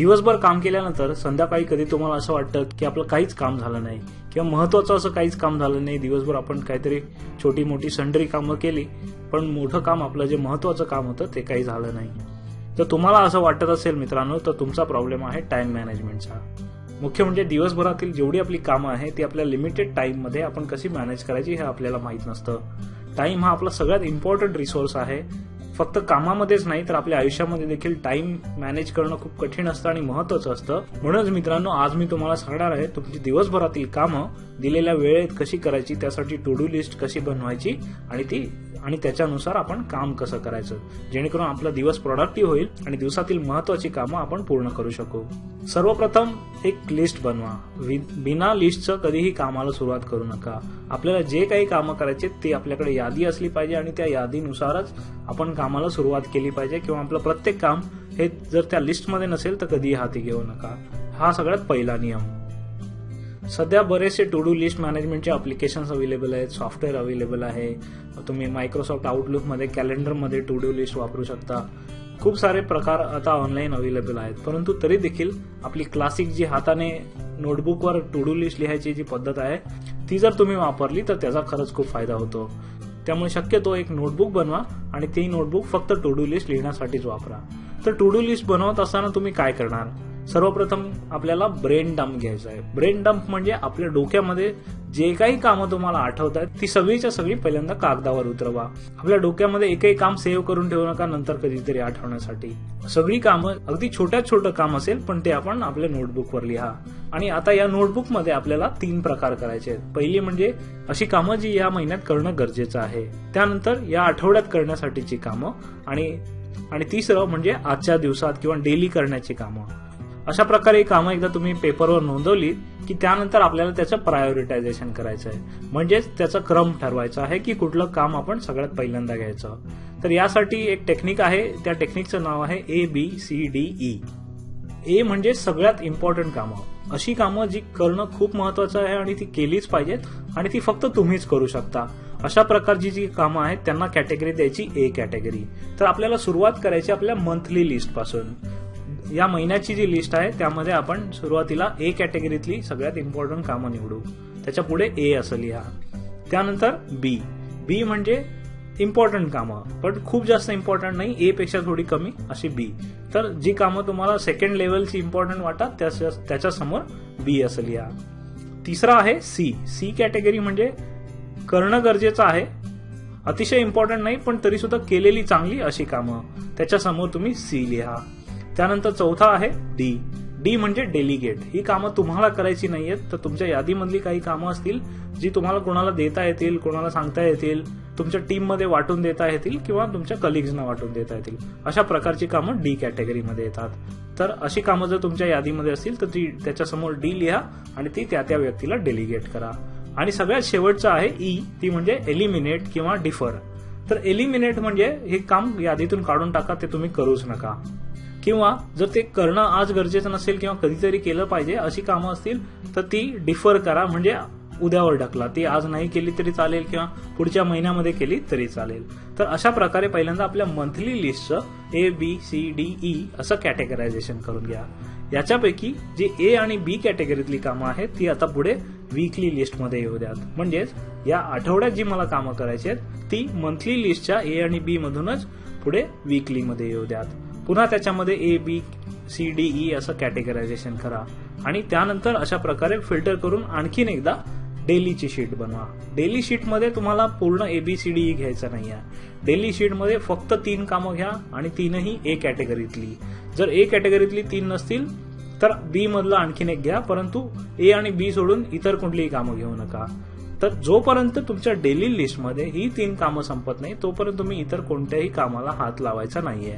दिवसभर काम केल्यानंतर संध्याकाळी कधी तुम्हाला असं वाटतं की आपलं काहीच काम झालं नाही किंवा महत्वाचं असं काहीच काम झालं नाही दिवसभर आपण काहीतरी छोटी मोठी संडरी कामं केली पण मोठं काम आपलं जे महत्वाचं काम होतं ते काही झालं नाही. तर तुम्हाला असं वाटत असेल मित्रांनो तर तुमचा प्रॉब्लेम आहे टाइम मॅनेजमेंटचा. मुख्य म्हणजे दिवसभरातील जेवढी आपली कामं आहे ती आपल्या लिमिटेड टाइममध्ये आपण कशी मॅनेज करायची हे आपल्याला माहीत नसतं. टाइम हा आपला सगळ्यात इम्पॉर्टंट रिसोर्स आहे. फक्त कामामध्येच नाही तर आपल्या आयुष्यामध्ये देखील टाइम मॅनेज करणं खूप कठीण असतं आणि महत्वाचं असतं. म्हणूनच मित्रांनो आज मी तुम्हाला सांगणार आहे तुमची दिवसभरातील कामं दिलेल्या वेळेत कशी करायची त्यासाठी टू डू लिस्ट कशी बनवायची आणि ती आणि त्याच्यानुसार आपण काम कसं करायचं? जेणेकरून आपला दिवस प्रोडक्टिव्ह होईल आणि दिवसातील महत्वाची कामं आपण पूर्ण करू शकू. सर्वप्रथम एक लिस्ट बनवा. बिना लिस्टचं कधीही कामाला सुरुवात करू नका. आपल्याला जे काही कामं करायचे ते आपल्याकडे यादी असली पाहिजे आणि त्या यादीनुसारच आपण कामाला सुरुवात केली पाहिजे किंवा आपलं प्रत्येक काम हे जर त्या लिस्टमध्ये नसेल तर कधीही हाती घेऊ नका. हा सगळ्यात पहिला नियम. सध्या बरेचसे टू डू लिस्ट मॅनेजमेंटचे अप्लिकेशन्स अवेलेबल आहेत सॉफ्टवेअर अवेलेबल आहे. तुम्ही मायक्रोसॉफ्ट आउटलुकमध्ये कॅलेंडरमध्ये टू डू लिस्ट वापरू शकता. खूप सारे प्रकार आता ऑनलाईन अवेलेबल आहेत. परंतु तरी देखील आपली क्लासिक जी हाताने नोटबुकवर टू डू लिस्ट लिहायची जी पद्धत आहे ती जर तुम्ही वापरली तर त्याचा खरंच खूप फायदा होतो. त्यामुळे शक्यतो एक नोटबुक बनवा आणि ती नोटबुक फक्त टू डू लिस्ट लिहिण्यासाठीच वापरा. तर टू डू लिस्ट बनवत असताना तुम्ही काय करणार? सर्वप्रथम आपल्याला ब्रेन डम्प घ्यायचा आहे. ब्रेन डंप म्हणजे आपल्या डोक्यामध्ये जे काही कामं तुम्हाला आठवत आहेत ती सगळीच्या सगळी पहिल्यांदा कागदावर उतरवा. आपल्या डोक्यामध्ये एकही काम सेव्ह करून ठेवू नका नंतर कधीतरी आठवण्यासाठी. सगळी कामं अगदी छोट्यात छोटं काम असेल पण ते आपण आपल्या नोटबुकवर लिहा. आणि आता या नोटबुकमध्ये आपल्याला तीन प्रकार करायचे आहेत. पहिली म्हणजे अशी कामं जी या महिन्यात करणं गरजेचं आहे. त्यानंतर या आठवड्यात करण्यासाठीची कामं आणि आणि तिसरं म्हणजे आजच्या दिवसात किंवा डेली करण्याची कामं. अशा प्रकारे कामं एकदा तुम्ही पेपरवर नोंदवली की त्यानंतर आपल्याला त्याचं प्रायोरिटायझेशन करायचं आहे म्हणजेच त्याचा क्रम ठरवायचा आहे की कुठलं काम आपण सगळ्यात पहिल्यांदा घ्यायचं. तर यासाठी एक टेक्निक आहे त्या टेक्निकचं नाव आहे A B C D E A म्हणजे सगळ्यात इम्पॉर्टंट कामं. अशी कामं जी करणं खूप महत्वाचं आहे आणि ती केलीच पाहिजेत आणि ती फक्त तुम्हीच करू शकता. अशा प्रकारची जी कामं आहेत त्यांना कॅटेगरी द्यायची ए कॅटेगरी तर आपल्याला सुरुवात करायची आपल्या मंथली लिस्टपासून. या महिन्याची जी लिस्ट आहे त्यामध्ये आपण सुरुवातीला ए कॅटेगरीतली सगळ्यात इम्पॉर्टंट कामं निवडू. त्याच्या पुढे ए असं लिहा. त्यानंतर बी बी म्हणजे इम्पॉर्टंट कामं पण खूप जास्त इम्पॉर्टंट नाही ए पेक्षा थोडी कमी अशी बी तर जी कामं तुम्हाला सेकंड लेवलची इम्पॉर्टंट वाटतात त्याच्या त्याच्यासमोर बी असं लिहा. तिसरा आहे सी सी कॅटेगरी म्हणजे करणं गरजेचं आहे. अतिशय इम्पॉर्टंट नाही पण तरीसुद्धा केलेली चांगली अशी कामं. त्याच्यासमोर तुम्ही सी लिहा. त्यानंतर चौथा आहे डी डी म्हणजे डेलिगेट ही कामं तुम्हाला करायची नाहीयेत तर तुमच्या यादीमधली काही कामं असतील जी तुम्हाला कोणाला देता येतील कोणाला सांगता येतील तुमच्या टीममध्ये वाटून देता येतील किंवा तुमच्या कलिग्जना वाटून देता येतील. अशा प्रकारची कामं डी कॅटेगरीमध्ये येतात. तर अशी कामं जर तुमच्या यादीमध्ये असतील तर ती त्याच्यासमोर डी लिहा आणि ती त्या त्या व्यक्तीला डेलिगेट करा. आणि सगळ्यात शेवटचं आहे ई ती म्हणजे एलिमिनेट किंवा डिफर तर एलिमिनेट म्हणजे हे काम यादीतून काढून टाका ते तुम्ही करूच नका. किंवा जर ते करणं आज गरजेचं नसेल किंवा कधीतरी केलं पाहिजे अशी कामं असतील तर ती डिफर करा. म्हणजे उद्यावर ढकला. ती आज नाही केली तरी चालेल किंवा पुढच्या महिन्यामध्ये केली तरी चालेल. तर अशा प्रकारे पहिल्यांदा आपल्या मंथली लिस्टचं A B C D E असं कॅटेगरायझेशन करून घ्या. याच्यापैकी जी ए आणि बी कॅटेगरीतली कामं आहेत ती आता पुढे वीकली लिस्टमध्ये येऊ द्यात. म्हणजेच या आठवड्यात जी मला कामं करायची आहेत ती मंथली लिस्टच्या ए आणि बी मधूनच पुढे वीकलीमध्ये येऊ द्यात. पुन्हा त्याच्यामध्ये A B C D E असं कॅटेगरायझेशन करा. आणि त्यानंतर अशा प्रकारे फिल्टर करून आणखीन एकदा डेलीची शीट बनवा. डेली शीटमध्ये तुम्हाला पूर्ण A B C D E घ्यायचं नाही आहे डेली शीटमध्ये फक्त तीन कामं घ्या आणि तीनही ए कॅटेगरीतली जर ए कॅटेगरीतली तीन नसतील तर बी मधलं आणखीन एक घ्या परंतु ए आणि बी सोडून इतर कुठलीही कामं घेऊ नका. तर जोपर्यंत तुमच्या डेली लिस्टमध्ये ही तीन कामं संपत नाही तोपर्यंत तुम्ही इतर कोणत्याही कामाला हात लावायचा नाहीये.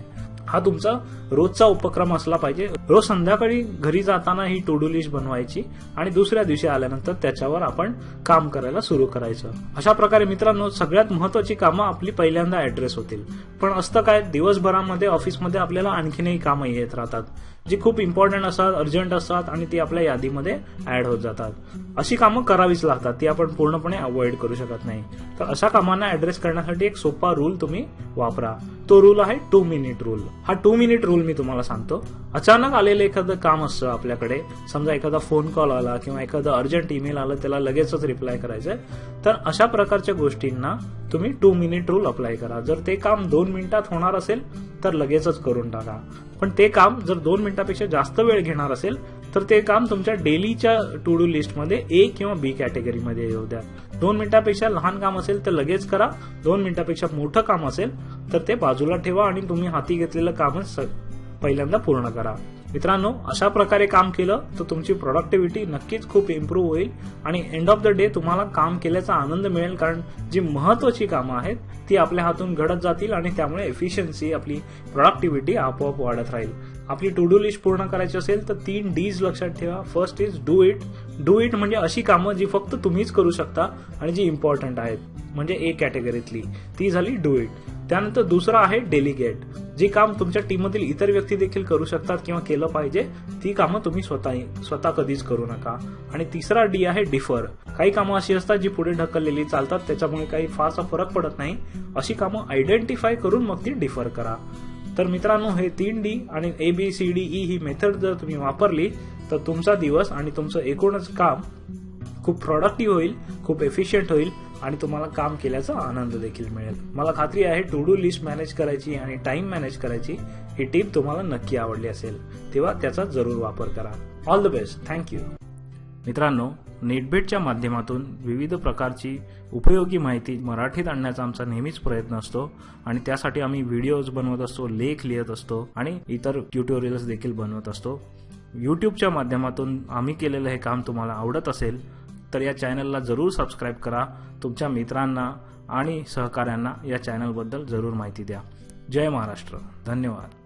हा तुमचा रोजचा उपक्रम असला पाहिजे. रोज संध्याकाळी घरी जाताना ही टू डू लिस्ट बनवायची आणि दुसऱ्या दिवशी आल्यानंतर त्याच्यावर आपण काम करायला सुरू करायचं. अशा प्रकारे मित्रांनो सगळ्यात महत्वाची कामं आपली पहिल्यांदा ऍड्रेस होतील. पण असतं काय दिवसभरामध्ये ऑफिसमध्ये आपल्याला आणखीनही कामं येत राहतात. जी खूप इम्पॉर्टंट असतात अर्जंट असतात आणि ती आपल्या यादीमध्ये ऍड होत जातात. अशी कामं करावीच लागतात ती आपण पूर्णपणे अवॉइड करू शकत नाही. तर अशा कामांना ऍड्रेस करण्यासाठी एक सोपा रूल तुम्ही वापरा. तो रूल आहे टू मिनिट रूल हा टू मिनिट रूल मी तुम्हाला सांगतो. अचानक आलेलं एखादं काम असतं आपल्याकडे समजा एखादा फोन कॉल आला किंवा एखादं अर्जंट ईमेल आलं त्याला लगेचच रिप्लाय करायचंय. तर अशा प्रकारच्या गोष्टींना तुम्ही टू मिनिट रूल अप्लाय करा. जर ते काम दोन मिनिटात होणार असेल तर लगेचच करून टाका. पण ते काम जर दोन मिनिटापेक्षा जास्त वेळ घेणार असेल तर ते काम तुमच्या डेलीच्या टू डू लिस्टमध्ये ए किंवा बी कॅटेगरीमध्ये येऊ द्या. दोन मिनिटापेक्षा लहान काम असेल तर लगेच करा. दोन मिनिटापेक्षा मोठं काम असेल तर ते बाजूला ठेवा आणि तुम्ही हाती घेतलेलं कामच पहिल्यांदा पूर्ण करा. मित्रांनो अशा प्रकारे काम केलं तर तुमची प्रोडक्टिव्हिटी नक्कीच खूप इम्प्रूव्ह होईल आणि एंड ऑफ द डे तुम्हाला काम केल्याचा आनंद मिळेल कारण जी महत्वाची कामं आहेत ती आपल्या हातून घडत जातील आणि त्यामुळे एफिशियन्सी आपली प्रोडक्टिव्हिटी आपोआप वाढत राहील. आपली टू डू लिस्ट पूर्ण करायची असेल तर तीन डीज लक्षात ठेवा. First is do it do it म्हणजे अशी कामं जी फक्त तुम्हीच करू शकता आणि जी इम्पॉर्टंट आहेत म्हणजे ए कॅटेगरीतली ती झाली डू इट त्यानंतर दुसरं आहे डेलिगेट जी काम तुमच्या टीममधील इतर व्यक्ती देखील करू शकतात किंवा केलं पाहिजे ती कामं तुम्ही स्वतः स्वतः कधीच करू नका. आणि तिसरा डी आहे डिफर काही कामं अशी असतात जी पुढे ढकललेली चालतात त्याच्यामुळे काही फारसा फरक पडत नाही. अशी कामं आयडेंटिफाय करून मग ती डिफर करा. तर मित्रांनो हे तीन डी आणि A B C D E he method जर तुम्ही वापरली तर तुमचा दिवस आणि तुमचं एकूणच काम खूप प्रॉडक्टिव्ह होईल खूप एफिशियंट होईल आणि तुम्हाला काम केल्याचा आनंद देखील मिळेल. मला खात्री आहे टू डू लिस्ट मॅनेज करायची आणि टाइम मॅनेज करायची ही टीप तुम्हाला नक्की आवडली असेल. तेव्हा त्याचा जरूर वापर करा. ऑल द बेस्ट थँक्यू मित्रांनो नेटबेटच्या माध्यमातून विविध प्रकारची उपयोगी माहिती मराठीत आणण्याचा आमचा नेहमीच प्रयत्न असतो आणि त्यासाठी आम्ही व्हिडिओज बनवत असतो लेख लिहित असतो आणि इतर ट्युटोरियल्स देखील बनवत असतो. यूट्यूबच्या माध्यमातून आम्ही केलेलं हे काम तुम्हाला आवडत असेल तर या चॅनलला जरूर सबस्क्राईब करा. तुमच्या मित्रांना आणि सहकाऱ्यांना या चॅनलबद्दल जरूर माहिती द्या. जय महाराष्ट्र. धन्यवाद.